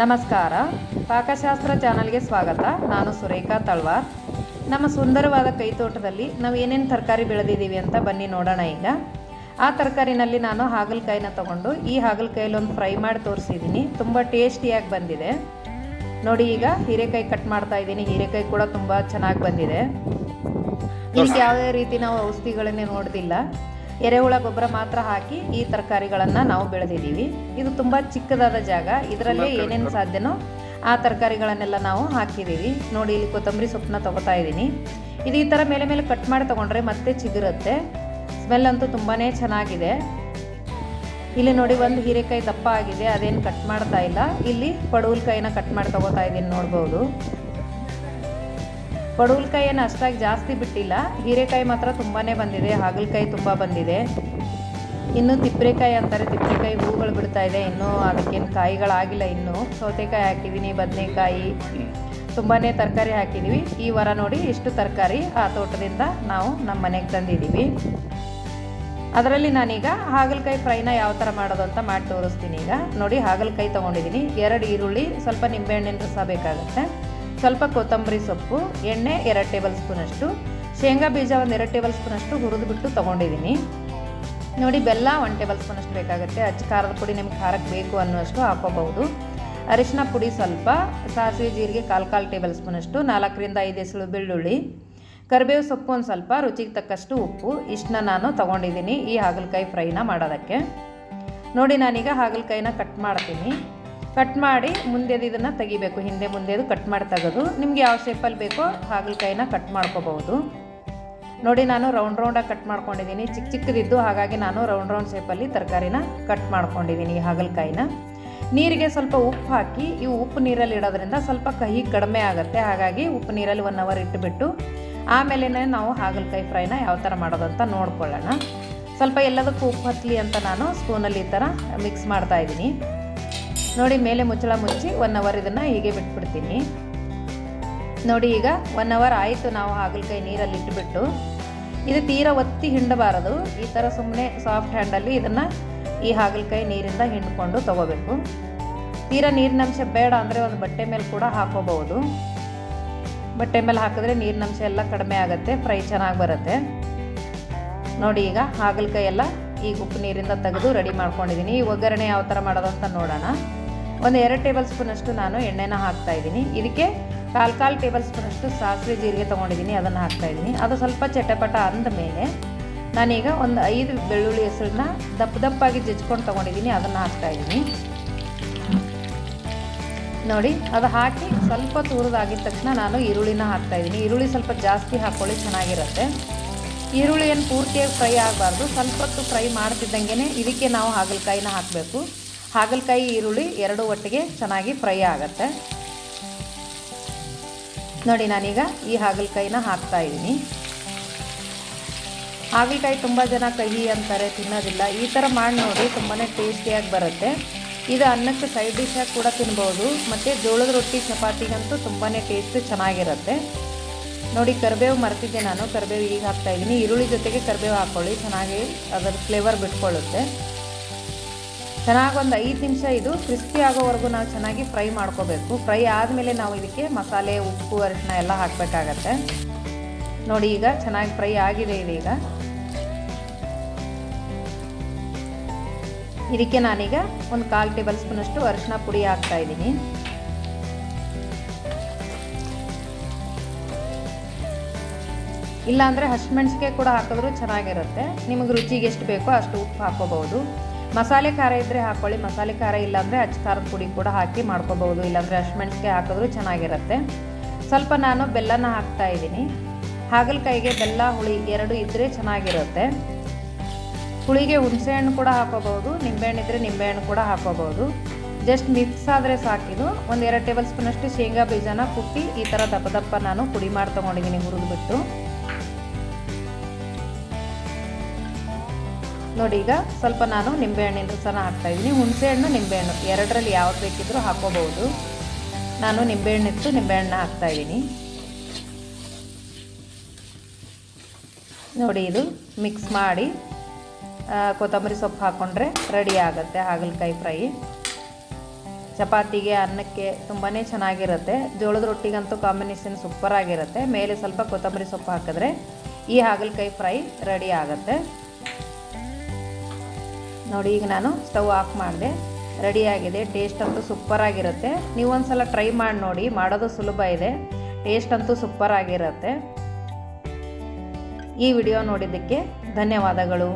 ನಮಸ್ಕಾರ. ಪಾಕಶಾಸ್ತ್ರ ಚಾನಲ್ಗೆ ಸ್ವಾಗತ. ನಾನು ಸುರೇಖಾ ತಳ್ವಾರ್. ನಮ್ಮ ಸುಂದರವಾದ ಕೈತೋಟದಲ್ಲಿ ನಾವು ಏನೇನು ತರಕಾರಿ ಬೆಳೆದಿದ್ದೀವಿ ಅಂತ ಬನ್ನಿ ನೋಡೋಣ ಈಗ. ಆ ತರಕಾರಿನಲ್ಲಿ ನಾನು ಹಾಗಲಕಾಯಿನ ತಗೊಂಡು ಈ ಹಾಗಲಕಾಯಲ್ಲಿ ಒಂದು ಫ್ರೈ ಮಾಡಿ ತೋರಿಸಿದ್ದೀನಿ. ತುಂಬ ಟೇಸ್ಟಿಯಾಗಿ ಬಂದಿದೆ. ನೋಡಿ ಈಗ ಹೀರೆಕಾಯಿ ಕಟ್ ಮಾಡ್ತಾ ಇದ್ದೀನಿ. ಹೀರೆಕಾಯಿ ಕೂಡ ತುಂಬ ಚೆನ್ನಾಗಿ ಬಂದಿದೆ. ಇದಕ್ಕೆ ಯಾವುದೇ ರೀತಿ ನಾವು ಔಷಧಿಗಳನ್ನೇ ನೋಡ್ದಿಲ್ಲ ಎರೆಹುಳ ಗೊಬ್ಬರ ಮಾತ್ರ ಹಾಕಿ ಈ ತರಕಾರಿಗಳನ್ನು ನಾವು ಬೆಳೆದಿದ್ದೀವಿ. ಇದು ತುಂಬ ಚಿಕ್ಕದಾದ ಜಾಗ. ಇದರಲ್ಲಿ ಏನೇನು ಸಾಧ್ಯನೋ ಆ ತರಕಾರಿಗಳನ್ನೆಲ್ಲ ನಾವು ಹಾಕಿದ್ದೀವಿ. ನೋಡಿ ಇಲ್ಲಿ ಕೊತ್ತಂಬರಿ ಸೊಪ್ಪನ್ನ ತಗೋತಾ ಇದ್ದೀನಿ. ಇದು ಈ ಥರ ಮೇಲೆ ಮೇಲೆ ಕಟ್ ಮಾಡಿ ತೊಗೊಂಡ್ರೆ ಮತ್ತೆ ಚಿಗುರುತ್ತೆ. ಸ್ಮೆಲ್ ಅಂತೂ ತುಂಬಾ ಚೆನ್ನಾಗಿದೆ. ಇಲ್ಲಿ ನೋಡಿ ಒಂದು ಹೀರೆಕಾಯಿ ದಪ್ಪ ಆಗಿದೆ. ಅದೇನು ಕಟ್ ಮಾಡ್ತಾ ಇಲ್ಲ. ಇಲ್ಲಿ ಪಡುವಲ್ಕಾಯಿನ ಕಟ್ ಮಾಡಿ ತಗೋತಾ ಇದ್ದೀನಿ ನೋಡ್ಬೋದು. ಪಡವಲ್ಕಾಯಿಯನ್ನು ಅಷ್ಟಾಗಿ ಜಾಸ್ತಿ ಬಿಟ್ಟಿಲ್ಲ. ಹೀರೆಕಾಯಿ ಮಾತ್ರ ತುಂಬಾ ಬಂದಿದೆ. ಹಾಗಲಕಾಯಿ ತುಂಬ ಬಂದಿದೆ. ಇನ್ನು ತಿಪ್ಪರೆಕಾಯಿ ಅಂತಾರೆ. ತಿಪ್ಪರೆಕಾಯಿ ಹೂಗಳು ಬಿಡ್ತಾ ಇದೆ. ಇನ್ನೂ ಅದಕ್ಕೇನು ಕಾಯಿಗಳಾಗಿಲ್ಲ ಇನ್ನೂ. ಸೌತೆಕಾಯಿ ಹಾಕಿದ್ದೀನಿ, ಬದನೆಕಾಯಿ. ತುಂಬಾ ತರಕಾರಿ ಹಾಕಿದ್ದೀವಿ. ಈ ವಾರ ನೋಡಿ ಇಷ್ಟು ತರಕಾರಿ ಆ ತೋಟದಿಂದ ನಾವು ನಮ್ಮ ಮನೆಗೆ ತಂದಿದ್ದೀವಿ. ಅದರಲ್ಲಿ ನಾನೀಗ ಹಾಗಲಕಾಯಿ ಫ್ರೈನ ಯಾವ ಥರ ಮಾಡೋದು ಅಂತ ಮಾಡಿ ತೋರಿಸ್ತೀನಿ ಈಗ. ನೋಡಿ ಹಾಗಲಕಾಯಿ ತೊಗೊಂಡಿದ್ದೀನಿ. ಎರಡು ಈರುಳ್ಳಿ, ಸ್ವಲ್ಪ ನಿಂಬೆಹಣ್ಣಿನ ರಸ ಬೇಕಾಗುತ್ತೆ. ಸ್ವಲ್ಪ ಕೊತ್ತಂಬರಿ ಸೊಪ್ಪು, ಎಣ್ಣೆ ಎರಡು ಟೇಬಲ್ ಸ್ಪೂನಷ್ಟು ಶೇಂಗಾ ಬೀಜ ಒಂದು ಎರಡು ಟೇಬಲ್ ಸ್ಪೂನಷ್ಟು ಹುರಿದುಬಿಟ್ಟು ತೊಗೊಂಡಿದ್ದೀನಿ ನೋಡಿ, ಬೆಲ್ಲ ಒನ್ ಟೇಬಲ್ ಸ್ಪೂನಷ್ಟು ಬೇಕಾಗುತ್ತೆ. ಅಚ್ಚ ಖಾರದ ಪುಡಿ ನಿಮ್ಗೆ ಖಾರಕ್ಕೆ ಬೇಕು ಅನ್ನುವಷ್ಟು ಹಾಕೋಬಹುದು. ಅರಿಶಿನ ಪುಡಿ ಸ್ವಲ್ಪ, ಸಾಸಿವೆ ಜೀರಿಗೆ ಕಾಲು ಕಾಲು ಟೇಬಲ್ ಸ್ಪೂನಷ್ಟು ನಾಲ್ಕರಿಂದ ಐದು ಎಸಳು ಬೆಳ್ಳುಳ್ಳಿ, ಕರಿಬೇವು ಸೊಪ್ಪು ಒಂದು ಸ್ವಲ್ಪ, ರುಚಿಗೆ ತಕ್ಕಷ್ಟು ಉಪ್ಪು, ಇಷ್ಟನ್ನ ನಾನು ತೊಗೊಂಡಿದ್ದೀನಿ ಈ ಹಾಗಲಕಾಯಿ ಫ್ರೈನ ಮಾಡೋದಕ್ಕೆ. ನೋಡಿ, ನಾನೀಗ ಹಾಗಲಕಾಯಿನ ಕಟ್ ಮಾಡ್ತೀನಿ. ಕಟ್ ಮಾಡಿ ಮುಂದೆದು ಇದನ್ನು ತೆಗಿಬೇಕು. ಹಿಂದೆ ಮುಂದೆದು ಕಟ್ ಮಾಡಿ ತೆಗೆದು ನಿಮ್ಗೆ ಯಾವ ಶೇಪಲ್ಲಿ ಬೇಕೋ ಹಾಗಲಕಾಯಿನ ಕಟ್ ಮಾಡ್ಕೋಬಹುದು. ನೋಡಿ ನಾನು ರೌಂಡ್ ರೌಂಡಾಗಿ ಕಟ್ ಮಾಡ್ಕೊಂಡಿದ್ದೀನಿ. ಚಿಕ್ಕ ಚಿಕ್ಕದಿದ್ದು ಹಾಗಾಗಿ ನಾನು ರೌಂಡ್ ರೌಂಡ್ ಶೇಪಲ್ಲಿ ತರಕಾರಿನ ಕಟ್ ಮಾಡ್ಕೊಂಡಿದ್ದೀನಿ ಈ ಹಾಗಲಕಾಯಿನ. ನೀರಿಗೆ ಸ್ವಲ್ಪ ಉಪ್ಪು ಹಾಕಿ, ಈ ಉಪ್ಪು ನೀರಲ್ಲಿ ಇಡೋದ್ರಿಂದ ಸ್ವಲ್ಪ ಕಹಿ ಕಡಿಮೆ ಆಗುತ್ತೆ. ಹಾಗಾಗಿ ಉಪ್ಪು ನೀರಲ್ಲಿ ಒನ್ ಅವರ್ ಇಟ್ಟುಬಿಟ್ಟು ಆಮೇಲೆ ನಾವು ಹಾಗಲಕಾಯಿ ಫ್ರೈನ ಯಾವ ಥರ ಮಾಡೋದು ಅಂತ ನೋಡ್ಕೊಳ್ಳೋಣ. ಸ್ವಲ್ಪ ಎಲ್ಲದಕ್ಕೂ ಉಪ್ಪು ಹತ್ತಲಿ ಅಂತ ನಾನು ಸ್ಪೂನಲ್ಲಿ ಈ ಥರ ಮಿಕ್ಸ್ ಮಾಡ್ತಾ ಇದ್ದೀನಿ. ನೋಡಿ ಮೇಲೆ ಮುಚ್ಚಳ ಮುಚ್ಚಿ ಒನ್ ಅವರ್ ಇದನ್ನು ಹೀಗೆ ಬಿಟ್ಬಿಡ್ತೀನಿ. ನೋಡಿ ಈಗ ಒನ್ ಅವರ್ ಆಯಿತು ನಾವು ಹಾಗಲಕಾಯಿ ನೀರಲ್ಲಿ ಇಟ್ಬಿಟ್ಟು. ಇದು ತೀರ ಒತ್ತಿ ಹಿಂಡಬಾರದು. ಈ ಥರ ಸುಮ್ಮನೆ ಸಾಫ್ಟ್ ಹ್ಯಾಂಡಲ್ಲಿ ಇದನ್ನು ಈ ಹಾಗಲಕಾಯಿ ನೀರಿಂದ ಹಿಂಡ್ಕೊಂಡು ತಗೋಬೇಕು. ತೀರ ನೀರಿನಂಶ ಬೇಡ ಅಂದರೆ ಒಂದು ಬಟ್ಟೆ ಮೇಲೆ ಕೂಡ ಹಾಕೋಬಹುದು. ಬಟ್ಟೆ ಮೇಲೆ ಹಾಕಿದ್ರೆ ನೀರಿನಂಶ ಎಲ್ಲ ಕಡಿಮೆ ಆಗುತ್ತೆ ಫ್ರೈ ಚೆನ್ನಾಗಿ ಬರುತ್ತೆ. ನೋಡಿ ಈಗ ಹಾಗಲಕಾಯಿ ಎಲ್ಲ ಈ ಉಪ್ಪು ನೀರಿಂದ ತೆಗೆದು ರೆಡಿ ಮಾಡ್ಕೊಂಡಿದ್ದೀನಿ ಈ ಒಗ್ಗರಣೆ ಯಾವ ಥರ ಮಾಡೋದು ಅಂತ ನೋಡೋಣ. ಒಂದು ಎರಡು ಟೇಬಲ್ ಸ್ಪೂನಷ್ಟು ನಾನು ಎಣ್ಣೆನ ಹಾಕ್ತಾ ಇದ್ದೀನಿ. ಇದಕ್ಕೆ ಕಾಲು ಕಾಲು ಟೇಬಲ್ ಸ್ಪೂನಷ್ಟು ಸಾಸಿವೆ ಜೀರಿಗೆ ತೊಗೊಂಡಿದ್ದೀನಿ, ಅದನ್ನು ಹಾಕ್ತಾ ಇದ್ದೀನಿ. ಅದು ಸ್ವಲ್ಪ ಚಟಪಟ ಅಂದ ಮೇಲೆ ನಾನೀಗ ಒಂದು ಐದು ಬೆಳ್ಳುಳ್ಳಿ ಹೆಸರನ್ನ ದಪ್ಪ ದಪ್ಪಾಗಿ ಜಜ್ಕೊಂಡು ತೊಗೊಂಡಿದ್ದೀನಿ, ಅದನ್ನು ಹಾಕ್ತಾ ಇದ್ದೀನಿ. ನೋಡಿ, ಅದು ಹಾಕಿ ಸ್ವಲ್ಪ ತುರಿದಾಗಿದ ತಕ್ಷಣ ನಾನು ಈರುಳ್ಳಿನ ಹಾಕ್ತಾ ಇದ್ದೀನಿ. ಈರುಳ್ಳಿ ಸ್ವಲ್ಪ ಜಾಸ್ತಿ ಹಾಕ್ಕೊಳ್ಳಿ ಚೆನ್ನಾಗಿರುತ್ತೆ. ಈರುಳ್ಳಿಯನ್ನು ಪೂರ್ತಿಯಾಗಿ ಫ್ರೈ ಆಗಬಾರ್ದು. ಸ್ವಲ್ಪ ಹೊತ್ತು ಫ್ರೈ ಮಾಡ್ತಿದ್ದಂಗೆ ಇದಕ್ಕೆ ನಾವು ಹಾಗಲಕಾಯಿನ ಹಾಕಬೇಕು. ಹಾಗಲಕಾಯಿ ಈರುಳ್ಳಿ ಎರಡು ಒಟ್ಟಿಗೆ ಚೆನ್ನಾಗಿ ಫ್ರೈ ಆಗುತ್ತೆ. ನೋಡಿ, ನಾನೀಗ ಈ ಹಾಗಲಕಾಯಿನ ಹಾಕ್ತಾ ಇದ್ದೀನಿ. ಹಾಗಲಕಾಯಿ ತುಂಬ ಜನ ಕಹಿ ಅಂತಾರೆ, ತಿನ್ನೋದಿಲ್ಲ. ಈ ಥರ ಮಾಡಿ ನೋಡಿ ತುಂಬಾ ಟೇಸ್ಟಿಯಾಗಿ ಬರುತ್ತೆ. ಇದು ಅನ್ನಕ್ಕೆ ಸೈಡ್ ಡಿಶಾಗಿ ಕೂಡ ತಿನ್ಬೋದು. ಮತ್ತು ಜೋಳದ ರೊಟ್ಟಿ, ಚಪಾತಿಗಂತೂ ತುಂಬಾ ಟೇಸ್ಟ್ ಚೆನ್ನಾಗಿರುತ್ತೆ. ನೋಡಿ, ಕರಿಬೇವು ಮರ್ತಿದ್ದೆ ನಾನು. ಕರಿಬೇವು ಈಗ ಹಾಕ್ತಾಯಿದ್ದೀನಿ ಈರುಳ್ಳಿ ಜೊತೆಗೆ ಕರಿಬೇವು ಹಾಕ್ಕೊಳ್ಳಿ ಚೆನ್ನಾಗಿ ಅದರ ಫ್ಲೇವರ್ ಬಿಟ್ಕೊಳ್ಳುತ್ತೆ. ಚೆನ್ನಾಗಿ ಒಂದು ಐದು ನಿಮಿಷ ಇದು ಕ್ರಿಸ್ಪಿ ಆಗೋವರೆಗೂ ನಾವು ಚೆನ್ನಾಗಿ ಫ್ರೈ ಮಾಡ್ಕೋಬೇಕು. ಫ್ರೈ ಆದಮೇಲೆ ನಾವು ಇದಕ್ಕೆ ಮಸಾಲೆ, ಉಪ್ಪು ಅರಿಶಿನ ಎಲ್ಲ ಹಾಕಬೇಕಾಗತ್ತೆ. ನೋಡಿ ಈಗ ಚೆನ್ನಾಗಿ ಫ್ರೈ ಆಗಿದೆ ಇದೀಗ ಇದಕ್ಕೆ ನಾನೀಗ ಒಂದು ಕಾಲು ಟೇಬಲ್ ಸ್ಪೂನಷ್ಟು ಅರಿಶಿನ ಪುಡಿ ಹಾಕ್ತಾ ಇದ್ದೀನಿ. ಇಲ್ಲಾಂದರೆ ಹಸಿಮೆಣ್ಸಿಗೆ ಕೂಡ ಹಾಕಿದ್ರೂ ಚೆನ್ನಾಗಿರುತ್ತೆ. ನಿಮಗೆ ರುಚಿಗೆ ಎಷ್ಟು ಬೇಕೋ ಅಷ್ಟು ಉಪ್ಪು ಹಾಕೋಬಹುದು. ಮಸಾಲೆ ಖಾರ ಇದ್ದರೆ ಹಾಕ್ಕೊಳ್ಳಿ ಮಸಾಲೆ ಖಾರ ಇಲ್ಲಾಂದರೆ ಅಚ್ಚ ಖಾರದ ಪುಡಿ ಕೂಡ ಹಾಕಿ ಮಾಡ್ಕೋಬಹುದು. ಇಲ್ಲಾಂದರೆ ಅಶ್ಮೆಣ್ಸಿಗೆ ಹಾಕಿದ್ರೂ ಚೆನ್ನಾಗಿರುತ್ತೆ. ಸ್ವಲ್ಪ ನಾನು ಬೆಲ್ಲನ ಹಾಕ್ತಾ ಇದ್ದೀನಿ. ಹಾಗಲಕಾಯಿಗೆ ಬೆಲ್ಲ, ಹುಳಿ ಎರಡು ಇದ್ದರೆ ಚೆನ್ನಾಗಿರುತ್ತೆ. ಹುಳಿಗೆ ಹುಣಸೆಹಣ್ಣು ಕೂಡ ಹಾಕೋಬಹುದು, ನಿಂಬೆಹಣ್ಣು ಇದ್ದರೆ ನಿಂಬೆಹಣ್ಣು ಕೂಡ ಹಾಕೋಬಹುದು. ಜಸ್ಟ್ ಮಿಕ್ಸ್ ಆದರೆ ಸಾಕಿದು ಒಂದು ಎರಡು ಟೇಬಲ್ ಸ್ಪೂನಷ್ಟು ಶೇಂಗಾ ಬೀಜನ ಕುಟ್ಟಿ ಈ ಥರ ದಪ್ಪ ದಪ್ಪ ನಾನು ಪುಡಿ ಮಾಡಿ ತೊಗೊಂಡಿದ್ದೀನಿ ಹುರಿದ್ಬಿಟ್ಟು. ನೋಡಿ, ಈಗ ಸ್ವಲ್ಪ ನಾನು ನಿಂಬೆಹಣ್ಣಿನ ರಸನ ಹಾಕ್ತಾ ಇದ್ದೀನಿ. ಹುಣಸೆಹಣ್ಣು, ನಿಂಬೆಹಣ್ಣು ಎರಡರಲ್ಲಿ ಯಾವ್ದು ಬೇಕಿದ್ರೂ ಹಾಕೋಬಹುದು ನಾನು ನಿಂಬೆಹಣ್ಣಿತ್ತು ನಿಂಬೆಹಣ್ಣು ಹಾಕ್ತಾ ಇದ್ದೀನಿ. ನೋಡಿ, ಇದು ಮಿಕ್ಸ್ ಮಾಡಿ ಕೊತ್ತಂಬರಿ ಸೊಪ್ಪು ಹಾಕ್ಕೊಂಡ್ರೆ ರೆಡಿ ಆಗುತ್ತೆ, ಹಾಗಲಕಾಯಿ ಫ್ರೈ. ಚಪಾತಿಗೆ, ಅನ್ನಕ್ಕೆ ತುಂಬಾ ಚೆನ್ನಾಗಿರುತ್ತೆ. ಜೋಳದ ರೊಟ್ಟಿಗಂತೂ ಕಾಂಬಿನೇಷನ್ ಸೂಪರ್ ಆಗಿರುತ್ತೆ. ಮೇಲೆ ಸ್ವಲ್ಪ ಕೊತ್ತಂಬರಿ ಸೊಪ್ಪು ಹಾಕಿದ್ರೆ ಈ ಹಾಗಲಕಾಯಿ ಫ್ರೈ ರೆಡಿ ಆಗುತ್ತೆ. ನೋಡಿ, ಈಗ ನಾನು ಸ್ಟವ್ ಆಫ್ ಮಾಡಿದೆ. ರೆಡಿಯಾಗಿದೆ ಟೇಸ್ಟ್ ಅಂತೂ ಸೂಪರ್ ಆಗಿರುತ್ತೆ. ನೀವು ಒಂದ್ಸಲ ಟ್ರೈ ಮಾಡಿ ನೋಡಿ, ಮಾಡೋದು ಸುಲಭ ಇದೆ. ಟೇಸ್ಟ್ ಅಂತೂ ಸೂಪರ್ ಆಗಿರುತ್ತೆ. ಈ ವಿಡಿಯೋ ನೋಡಿದ್ದಕ್ಕೆ ಧನ್ಯವಾದಗಳು.